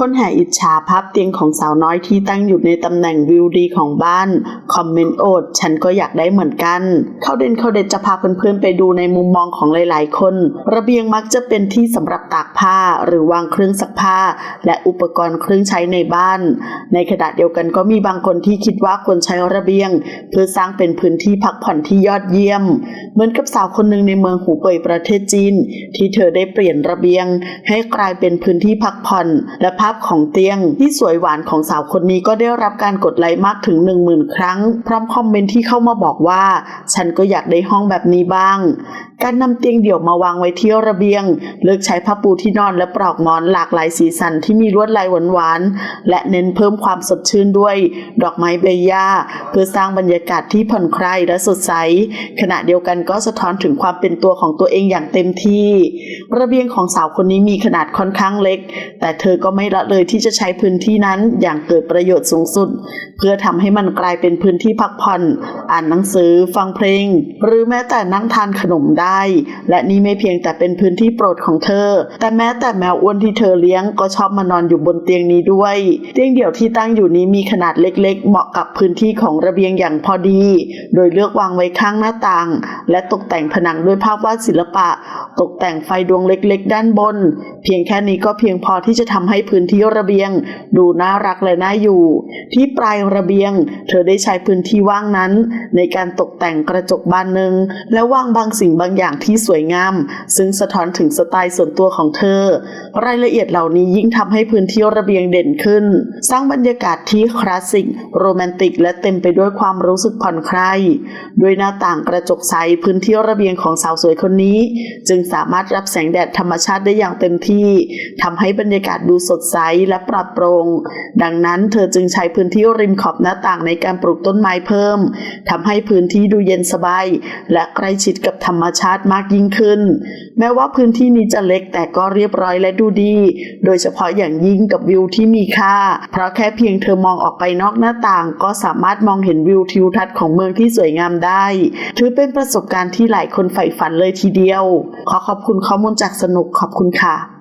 คนแห่อิจฉาภาพเตียงของสาวน้อยที่ตั้งอยู่ในตำแหน่งวิวดีของบ้าน คอมเมนต์โอด ฉันก็อยากได้เหมือนกัน เข้าเด่นเข้าเด็ดจะพาเพื่อนๆไปดูในมุมมองของหลายๆ คน ระเบียงมักจะเป็นที่สำหรับตากผ้าหรือวางเครื่องซักผ้า และอุปกรณ์เครื่องใช้ในบ้าน ในขณะเดียวกันก็มีบางคนที่คิดว่าควรใช้ระเบียง เพื่อสร้างเป็นพื้นที่พักผ่อนที่ยอดเยี่ยม เหมือนกับสาวคนหนึ่งในเมืองหูเป่ยประเทศจีน ที่เธอได้เปลี่ยนระเบียง ให้กลายเป็นพื้นที่พักผ่อนและภาาพของเตียง ที่สวยหวานของสาวคนนี้ก็ได้รับการกดไลค์มากถึง 10,000 ครั้ง พร้อมคอมเมนต์ที่เข้ามาบอกว่า ฉันก็อยากได้ห้องแบบนี้บ้างการนำเตียงเดี่ยวมาวางไว้ที่ระเบียง เลือกใช้ผ้าปูที่นอนและปลอกหมอนหลากหลายสีสันที่มีลวดลายหวานๆ และเน้นเพิ่มความสดชื่นด้วย ดอกไม้เบย่าเพื่อสร้างบรรยากาศที่ผ่อนคลายและสดใส ขณะเดียวกันก็สะท้อนถึงความเป็นตัวของตัวเองอย่างเต็มที่ ระเบียงของสาวคนนี้มีขนาดค่อนข้างเล็ก แต่เธอก็ไม่ละเลยที่จะใช้พื้นที่นั้นอย่างเกิดประโยชน์สูงสุด เพื่อทำให้มันกลายเป็นพื้นที่พักผ่อน อ่านหนังสือ ฟังเพลง หรือแม้แต่นั่งทานขนมได้และนี่ไม่เพียงแต่เป็นพื้นที่โปรดของเธอ แต่แม้แต่แมวอ้วนที่เธอเลี้ยงก็ชอบมานอนอยู่บนเตียงนี้ด้วย เตียงเดี่ยวที่ตั้งอยู่นี้มีขนาดเล็ก ๆ เหมาะกับพื้นที่ของระเบียงอย่างพอดี โดยเลือกวางไว้ข้างหน้าต่าง และตกแต่งผนังด้วยภาพวาดศิลปะ ตกแต่งไฟดวงเล็ก ๆ ด้านบน เพียงแค่นี้ก็เพียงพอที่จะทำให้พื้นที่ระเบียง ดูน่ารักและน่าอยู่ ที่ปลายระเบียง เธอได้ใช้พื้นที่ว่างนั้น ในการตกแต่งกระจกบานหนึ่งและวางบางสิ่งบางอย่างที่สวยงาม ซึ่งสะท้อนถึงสไตล์ส่วนตัวของเธอ รายละเอียดเหล่านี้ยิ่งทำให้พื้นที่ระเบียงเด่นขึ้น สร้างบรรยากาศที่คลาสสิก โรแมนติก และเต็มไปด้วยความรู้สึกผ่อนคลายด้วยหน้าต่างกระจกใสพื้นที่ระเบียงของสาวสวยคนนี้ จึงสามารถรับแสงแดดธรรมชาติได้อย่างเต็มที่ทำให้บรรยากาศดูสดใสและปลอดโปร่งดังนั้นเธอจึงใช้พื้นที่ริมขอบหน้าต่างในการปลูกต้นไม้เพิ่มทำให้พื้นที่ดูเย็นสบาย และใกล้ชิดกับธรรมชาติมากยิ่งขึ้น แม้ว่าพื้นที่นี้จะเล็กแต่ก็เรียบร้อยและดูดี โดยเฉพาะอย่างยิ่งกับวิวที่มีค่า เพราะแค่เพียงเธอมองออกไปนอกหน้าต่าง ก็สามารถมองเห็นวิวทิวทัศน์ของเมืองที่สวยงามได้ ถือเป็นประสบการณ์ที่หลายคนใฝ่ฝันเลยทีเดียว ขอขอบคุณข้อมูลจากสนุกขอบคุณค่ะ